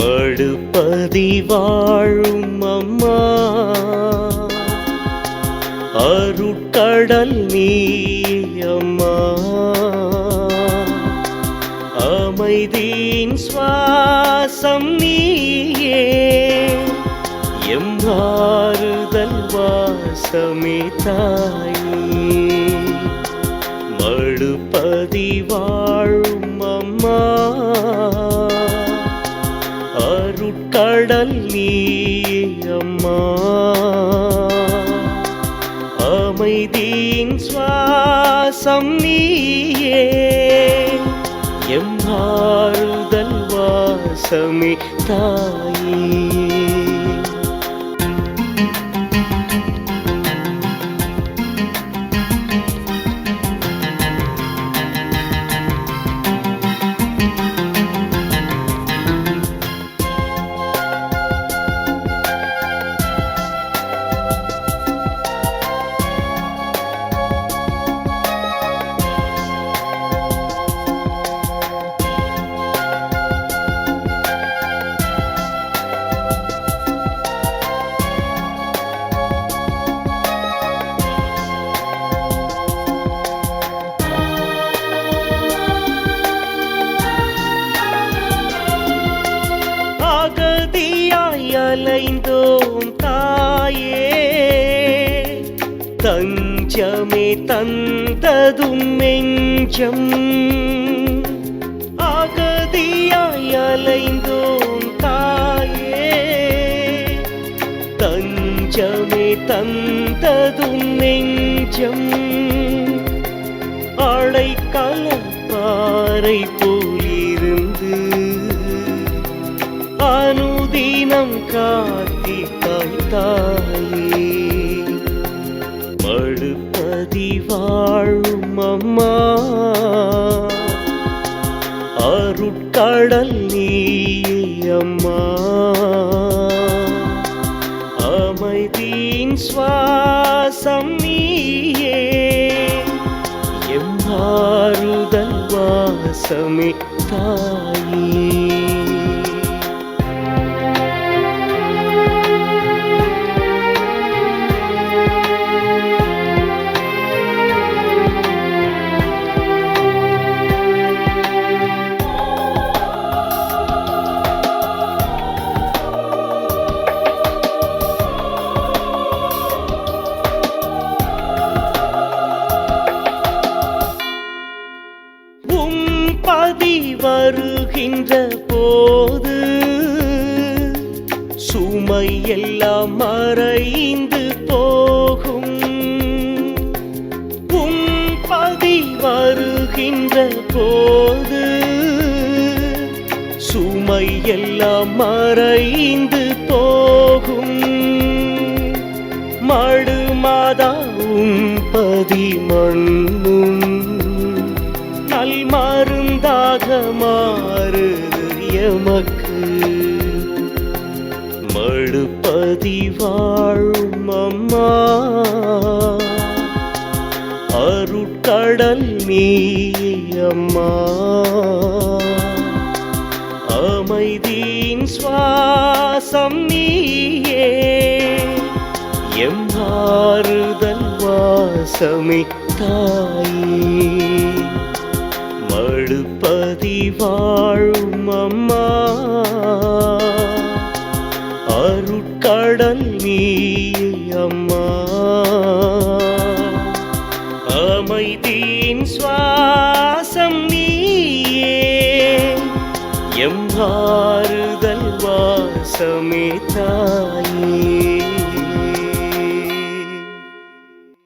அருட்பதி வாழும் அம்மா அருட்கடல் நீ அம்மா. அமைதியின் சுவாசம் நீயே. எம்மாறுதல் வாசமே தாயே. மழுப்பதி வாழும் அருட்கடல் அம்மா. அமைதியின் சுவாசம் நீயே. எம்மாறுதல் வாசமே தாயே. அலைந்தோம் தாயே. தஞ்சமே தந்ததும் நெஞ்சம். அகதியாய் அலைந்தோம் தாயே. தஞ்சமே தந்ததும் நெஞ்சம். அடைக்கலம் பாறை போலிருந்து அனு அனுதினம் காத்தி தாயே மழுப்பதி வாழும் அம்மா. அருட்கடல் நீ அம்மா. அமைதியின் சுவாசம் நீயே. எம்மாறுதல் வாசமே தாயே. பதி வருகின்ற போது சுமை எல்லாம் மறைந்து போகும். உம் பதி வருகின்ற போது சுமை எல்லாம் மறைந்து போகும். மடு உன் பதி மண் மருந்தாக மாறுது எமக்கு மழுப்பதி வாழும் அம்மா. அருட்கடல் நீ அம்மா. அமைதியின் சுவாசம் நீயே. எம்மாறுதல் வாசமே தாயே நீ அம்மா அமைதியின் சுவாசம் நீயே. எம்மாறுதல் வாசமே தாயே.